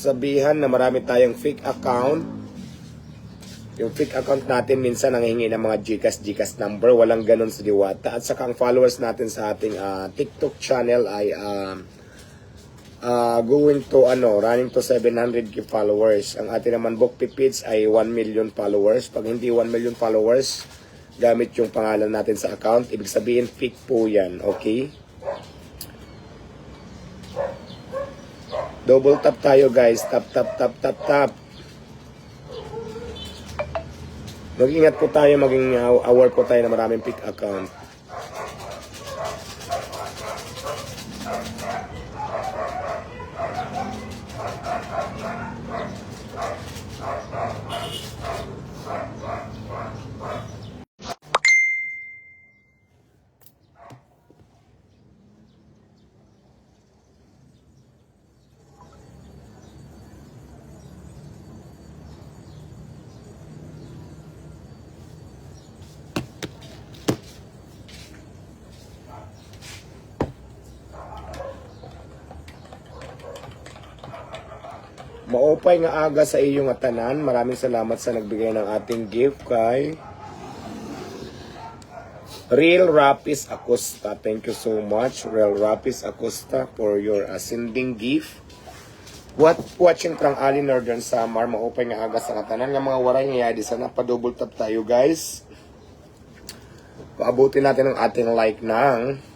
sabihan na marami tayong fake account. Yung fake account natin minsan nanghihingi ng mga Gcash, Gcash number. Walang ganun sa Diwata. At saka ang followers natin sa ating ah, TikTok channel ay ah, ah, going to ano, running to 700k followers. Ang ating naman book page ay 1 million followers. Pag hindi 1 million followers, gamit yung pangalan natin sa account. Ibig sabihin fake po yan, okay? Double tap tayo guys. Tap, tap, tap, tap, tap. Mag-ingat po tayo, maging aware po tayo na maraming fake account. Maupay nga aga sa iyong atanan. Maraming salamat sa nagbigay ng ating gift kay Real Rapis Acosta. Thank you so much, Real Rapis Acosta, for your ascending gift. What watching prang Ali Northern Summer, maupay nga aga sa katanan nga mga waray nga di sana pa double tap tayo guys. Paabutin natin ang ating like ng